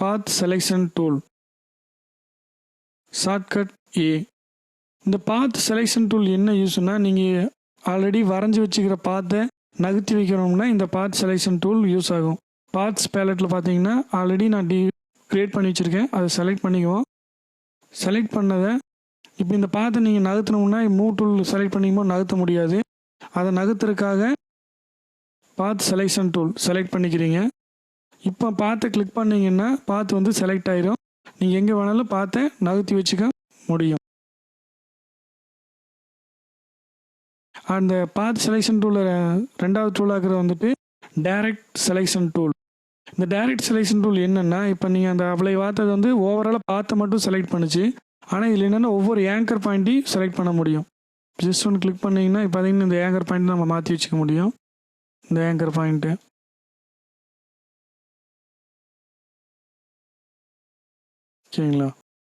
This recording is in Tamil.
Path selection tool shortcut A இந்த பாத் செலெக்ஷன் டூல் என்ன யூஸ்னா நீங்கள் ஆல்ரெடி வரைஞ்சி வச்சுக்கிற பாத்தை நகர்த்தி வைக்கணும்னா இந்த பாத் செலெக்ஷன் டூல் யூஸ் ஆகும். பாத்ஸ் பேலட்டில் பார்த்தீங்கன்னா ஆல்ரெடி நான் டி கிரியேட் பண்ணி வச்சுருக்கேன். அதை செலக்ட் பண்ணிக்குவோம். செலக்ட் பண்ணதை இப்போ இந்த பாத்தை நீங்கள் நகர்த்தணும்னா மூவ் டூல் செலக்ட் பண்ணிக்கும்போது நகர்த்த முடியாது. அதை நகர்த்துறதுக்காக பாத் செலெக்ஷன் டூல் செலக்ட் பண்ணிக்கிறீங்க. இப்போ பார்த்து கிளிக் பண்ணிங்கன்னா பார்த்து வந்து செலக்ட் ஆயிரும். நீங்கள் எங்கே வேணாலும் பார்த்து நகர்த்தி வச்சுக்க முடியும். அந்த பாத் செலெக்ஷன் டூலில் ரெண்டாவது டூலாகிறது வந்துட்டு டைரக்ட் செலெக்ஷன் டூல் இந்த டைரக்ட் செலெக்ஷன் டூல் என்னென்னா இப்போ நீங்கள் அந்த அவ்வளோ பார்த்தது வந்து ஓவராலாக பார்த்து மட்டும் செலக்ட் பண்ணுச்சு. ஆனால் இதில் என்னென்னா ஒவ்வொரு ஏங்கர் பாயிண்ட்டையும் செலக்ட் பண்ண முடியும். ஜஸ்ட் ஒன்று கிளிக் பண்ணிங்கன்னா இப்போ பார்த்தீங்கன்னா இந்த ஏங்கர் பாயிண்ட் நம்ம மாற்றி வச்சுக்க முடியும். இந்த ஏங்கர் பாயிண்ட்டு ¿Quién no?